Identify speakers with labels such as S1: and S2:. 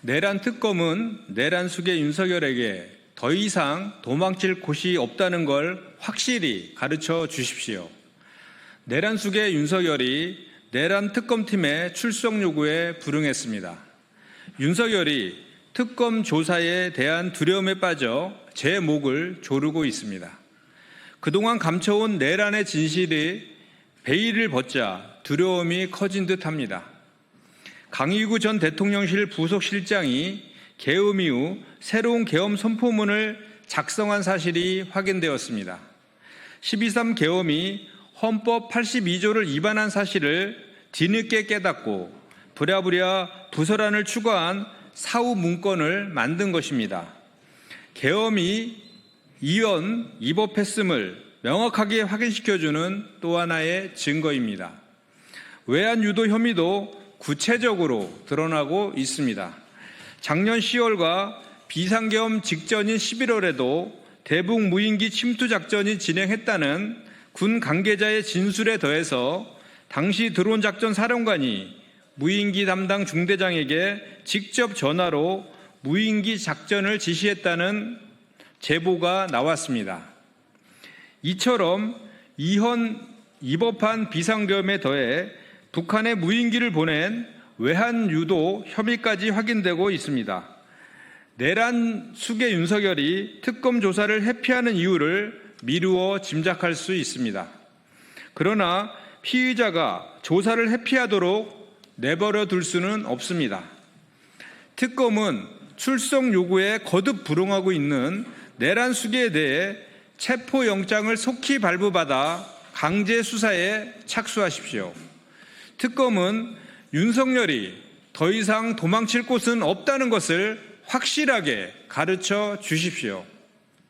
S1: 내란 특검은 내란 수계 윤석열에게 더 이상 도망칠 곳이 없다는 걸 확실히 가르쳐 주십시오. 내란 수계 윤석열이 내란 특검팀의 출석 요구에 불응했습니다. 윤석열이 특검 조사에 대한 두려움에 빠져 제 목을 조르고 있습니다. 그동안 감춰온 내란의 진실이 베일을 벗자 두려움이 커진 듯 합니다. 강희구 전 대통령실 부속실장이 계엄 이후 새로운 계엄 선포문을 작성한 사실이 확인되었습니다. 12.3 계엄이 헌법 82조를 위반한 사실을 뒤늦게 깨닫고 부랴부랴 부서란을 추가한 사후 문건을 만든 것입니다. 계엄이 이원 위법했음을 명확하게 확인시켜주는 또 하나의 증거입니다. 외환 유도 혐의도 구체적으로 드러나고 있습니다. 작년 10월과 비상계엄 직전인 11월에도 대북 무인기 침투 작전이 진행했다는 군 관계자의 진술에 더해서 당시 드론 작전 사령관이 무인기 담당 중대장에게 직접 전화로 무인기 작전을 지시했다는 제보가 나왔습니다. 이처럼 이현 위법한 비상계엄에 더해 북한에 무인기를 보낸 외환 유도 혐의까지 확인되고 있습니다. 내란 수계 윤석열이 특검 조사를 회피하는 이유를 미루어 짐작할 수 있습니다. 그러나 피의자가 조사를 회피하도록 내버려 둘 수는 없습니다. 특검은 출석 요구에 거듭 불응하고 있는 내란 수계에 대해 체포영장을 속히 발부받아 강제 수사에 착수하십시오. 특검은 윤석열이 더 이상 도망칠 곳은 없다는 것을 확실하게 가르쳐 주십시오.